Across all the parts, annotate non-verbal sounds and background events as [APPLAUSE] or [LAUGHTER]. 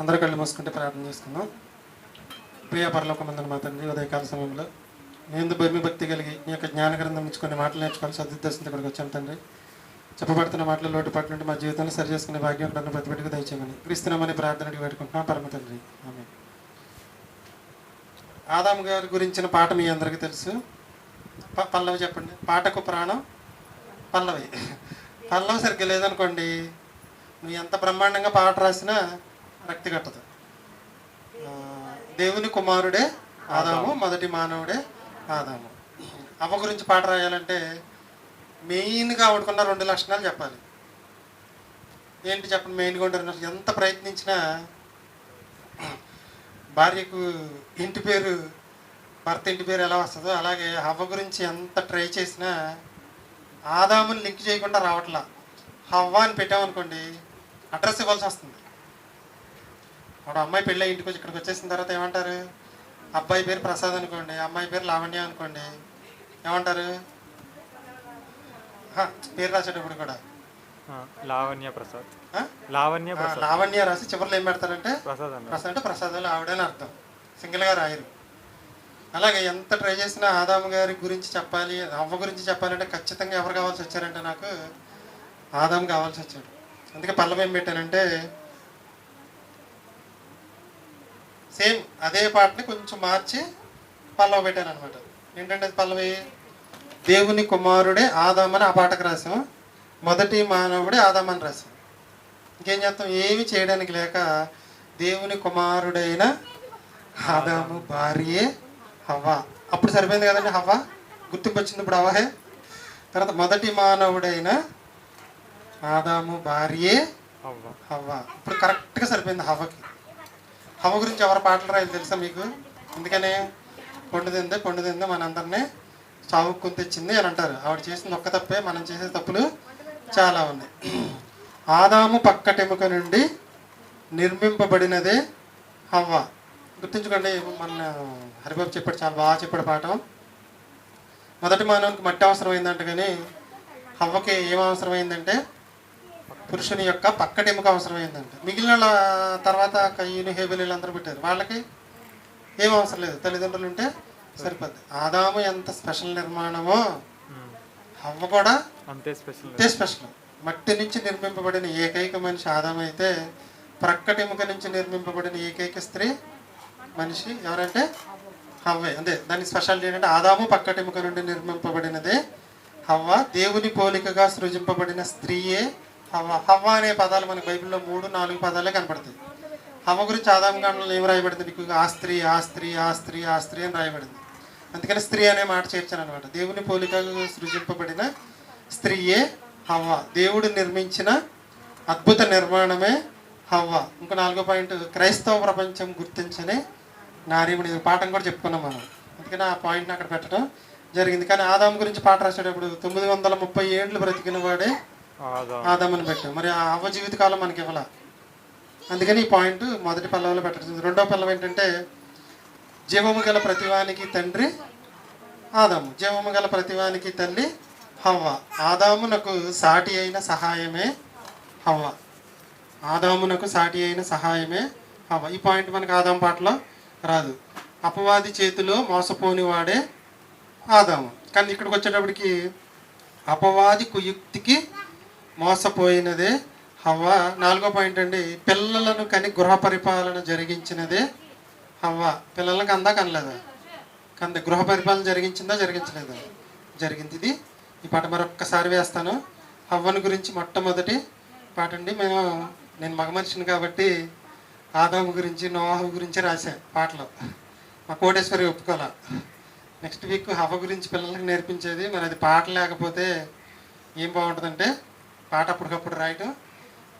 అందరూ కళ్ళు మూసుకుంటే ప్రార్థన చేసుకుందాం. ప్రియ పరలోక మందిని మా తండ్రి ఉదయకాల సమయంలో నేను భూమి భక్తి కలిగి నీ యొక్క జ్ఞాన గ్రంథం నుంచి కొన్ని మాటలు నేర్చుకోవాలి సదుద్దేశంతో ఇక్కడికి వచ్చాను తండ్రి. చెప్పబడుతున్న మాటలు లోటుపాటు నుండి మా జీవితాన్ని సరి చేసుకునే భాగ్యం నన్ను ప్రతిపెట్టుకు దయచేయమని క్రీస్తునామని ప్రార్థన పెట్టుకుంటున్నాం పరమ తండ్రి. ఆమె ఆదాము గారి గురించిన పాట మీ అందరికీ తెలుసు. ప- పల్లవి చెప్పండి. పాటకు ప్రాణం? పల్లవి. పల్లవి సరిగ్గా లేదనుకోండి. నువ్వు ఎంత బ్రహ్మాండంగా పాట రాసినా ఆ, దేవుని కుమారుడే ఆదాము మొదటి మానవుడే ఆదాము. అవ్వ గురించి పాట రాయాలంటే మెయిన్గా ఆవిడకున్న రెండు లక్షణాలు చెప్పాలి. ఏంటి చెప్పండి మెయిన్గా ఉండే. ఎంత ప్రయత్నించినా భార్యకు ఇంటి పేరు భర్త ఇంటి పేరు ఎలా వస్తుందో అలాగే హవ్వ గురించి ఎంత ట్రై చేసినా ఆదాముని లింక్ చేయకుండా రావట్లా. హవ్వ అని పెట్టామనుకోండి అడ్రస్ ఇవ్వాల్సి వస్తుంది. అప్పుడు అమ్మాయి పెళ్ళి ఇంటికి వచ్చి ఇక్కడికి వచ్చేసిన తర్వాత ఏమంటారు? అబ్బాయి పేరు ప్రసాద్ అనుకోండి అమ్మాయి పేరు లావణ్య అనుకోండి. ఏమంటారు? హ, పేరు రాసేటప్పుడు కూడా. లావణ్య ప్రసాద్? లావణ్య ప్రసాద్. లావణ్య రాసి చివరిలో ఏం పెడతారంటే? ప్రసాద్ ప్రసాద్ అంటే ప్రసాదాలు ఆవిడని అర్థం. సింగిల్గా రాయరు. అలాగే ఎంత ట్రై చేసినా ఆదాము గారి గురించి చెప్పాలి అవ్వ గురించి చెప్పాలంటే ఖచ్చితంగా ఎవరు కావాల్సి వచ్చారంటే నాకు ఆదాము కావాల్సి వచ్చాడు. అందుకే పల్లవి ఏం పెట్టానంటే సేమ్ అదే పాటని కొంచెం మార్చి పల్లవి పెట్టాను అనమాట ఏంటంటే పల్లవి దేవుని కుమారుడే ఆదామని ఆ పాటకు రాసాం. మొదటి మానవుడే ఆదామని రాసాం. ఇంకేం చేస్తాం? ఏమి చేయడానికి లేక దేవుని కుమారుడైన ఆదాము భార్యే హవ్వ. అప్పుడు సరిపోయింది కదండి హవ్వ? గుర్తింపు వచ్చింది ఇప్పుడు అవహే తర్వాత మొదటి మానవుడైన ఆదాము భార్యే హవ్వ. ఇప్పుడు కరెక్ట్గా సరిపోయింది హవ్వకి. హవ్వ గురించి ఎవరు పాటలు రాయలు తెలుసా మీకు? అందుకనే పండు తిందే పండు తిందే మనందరినీ చావుక్కుని తెచ్చింది అని అంటారు. ఆవిడ చేసింది ఒక్క తప్పే మనం చేసే తప్పులు చాలా ఉన్నాయి. [CLEARS THROAT] ఆదాము పక్కటెముక నుండి నిర్మింపబడినదే హవ్వ. గుర్తుంచుకోండి మన హరిబాబు చెప్పాడు చాలా బాగా చెప్పాడు పాఠం. మొదటి మానవునికి మట్టి అవసరమైందంట కానీ హవ్వకి ఏం అవసరమైందంటే పురుషుని యొక్క పక్కటెముక అవసరమైందంట. మిగిలిన తర్వాత కయ్యూని హేబెలు అందరూ పెట్టారు. వాళ్ళకి ఏం అవసరం లేదు. తల్లిదండ్రులు ఉంటే సరిపోద్ది. ఆదాము ఎంత స్పెషల్ నిర్మాణమో. హవ్వ కూడా అంతే స్పెషల్ అంతే స్పెషల్. మట్టి నుంచి నిర్మింపబడిన ఏకైక మనిషి ఆదాము అయితే ప్రక్కటెముక నుంచి నిర్మింపబడిన ఏకైక స్త్రీ మనిషి ఎవరంటే హవ్వే. అంతే. దాని స్పెషాలిటీ ఏంటంటే ఆదాము పక్కటెముక నుండి నిర్మింపబడినదే హవ్వ. దేవుని పోలికగా సృజింపబడిన స్త్రీయే హవ్వ హవ్వ అనే పదాలు మనకి బైబిల్లో మూడు నాలుగు పదాలే కనపడతాయి. హవ్వ గురించి ఆదాము గంటలో ఏం రాయబడింది? నీకు ఆ స్త్రీ ఆ స్త్రీ ఆ స్త్రీ ఆ స్త్రీ అని రాయబడింది. అందుకని స్త్రీ అనే మాట చేర్చాను అనమాట దేవుని పోలికగా సృజింపబడిన స్త్రీయే హవ్వ. దేవుడు నిర్మించిన అద్భుత నిర్మాణమే హవ్వ. ఇంకో నాలుగో పాయింట్ క్రైస్తవ ప్రపంచం గుర్తించని నారీముడి పాఠం కూడా చెప్పుకున్నాం మనం. అందుకని ఆ పాయింట్ని అక్కడ పెట్టడం జరిగింది. కానీ ఆదాం గురించి పాట రాసేటప్పుడు తొమ్మిది వందల ముప్పై ఏండ్లు బ్రతికిన వాడే ఆదామని పెట్టాం మరి ఆ అవ్వ జీవితకాలం మనకి ఇవ్వాల? అందుకని ఈ పాయింట్ మొదటి పల్లవలో పెట్టడం రెండో పల్లవి ఏంటంటే జీవము గల ప్రతివానికి తండ్రి ఆదాము. జీవము గల ప్రతివానికి తల్లి హవ్వ. ఆదామునకు సాటి అయిన సహాయమే హవ్వ. ఆదామునకు సాటి అయిన సహాయమే హవ్వ. ఈ పాయింట్ మనకు ఆదాం పాటలో రాదు. అపవాది చేతిలో మోసపోని వాడే ఆదాము. కానీ ఇక్కడికి వచ్చేటప్పటికి అపవాది కుయుక్తికి మోసపోయినదే. హవ్వ నాలుగో పాయింట్ అండి. పిల్లలను కని గృహ పరిపాలన జరిగించినదే హవ్వ. పిల్లలకు అందా కనలేదా? కంద. గృహ పరిపాలన జరిగించిందా? జరిగించలేదా? జరిగింది ఇది ఈ పాట మరొక్కసారి వేస్తాను. హవ్వను గురించి మొట్టమొదటి పాట అండి. మేము నేను మగ మనిషిని కాబట్టి ఆదాము గురించి నోహు గురించి రాశా పాటలు. మా కోటేశ్వరి ఒప్పుకోలే. నెక్స్ట్ వీక్ హవ్వ గురించి పిల్లలకు నేర్పించేది. మరి అది పాట లేకపోతే ఏం బాగుంటుందంటే పాట అప్పటికప్పుడు రాయటం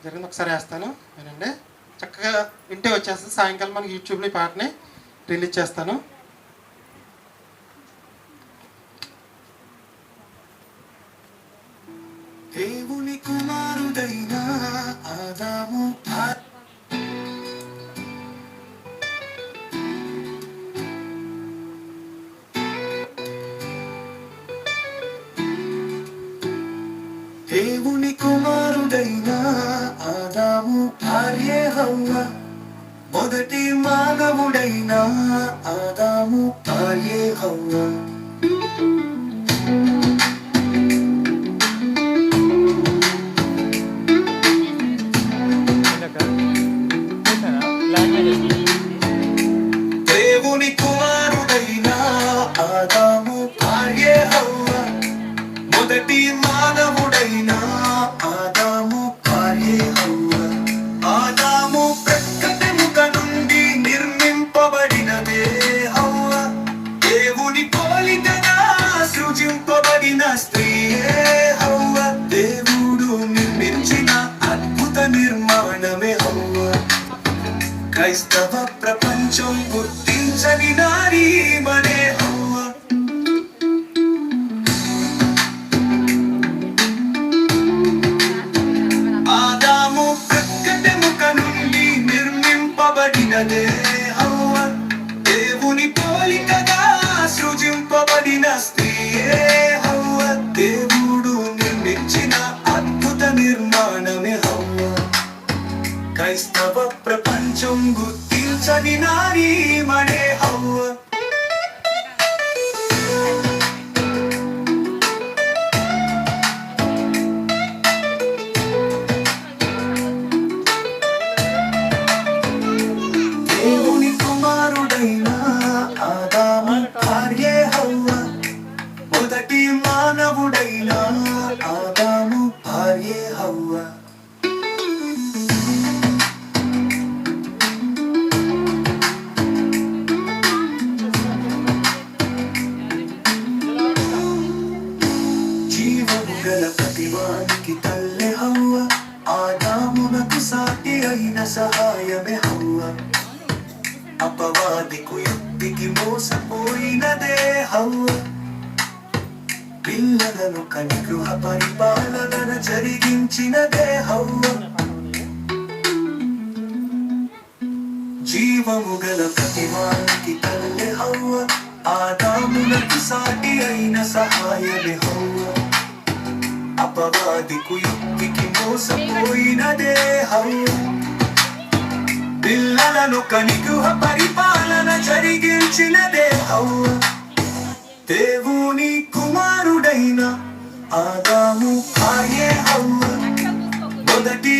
జరిగింది. ఒకసారి వేస్తాను. వినండి. చక్కగా వింటే వచ్చేస్తుంది. సాయంకాలం మనకి యూట్యూబ్లో ఈ పాటని రిలీజ్ చేస్తాను. మానవుడైన ఆదాము భార్యే హవ్వ. దేవుని కుమారుడైన ఆదాము భార్యే హవ్వ. మొదటి మానవుడైన ప్రపంచం గుర్తించని నారీ మనే ఆదాము ప్రక్కటెముక నుండి నిర్మింపబడినదే హవ్వ దేవుని పోలికగా సృజింపబడిన స్త్రీయే హవ్వ దేవుడు నిర్మించిన అద్భుత నిర్మాణమే హవ్వ క్రైస్తవ ప్రపంచం గుర్తించని నారీ మనే హవ్వ దేవుని దివానికి తల్లె హవ్వ ఆదామునకు సాటి అయిన సహాయమే హవ్వ అపవాదికు యుక్తికి మోసపోయినదే హవ్వ పిల్లలను కనిగృహ పరిపాలన జరిగించినదే హవ్వ జీవము గల ప్రతివానికి తల్లె హవ్వ ఆదామునకు సాటి అయిన సహాయమే హవ్వ అపవాదికు యుక్తికి మోసపోయిన దేహం పిల్లలను కనిగృహ పరిపాలన జరిగించిన దేహం దేవుని కుమారుడైన ఆదాము ఆయే అమ్మ మొదటి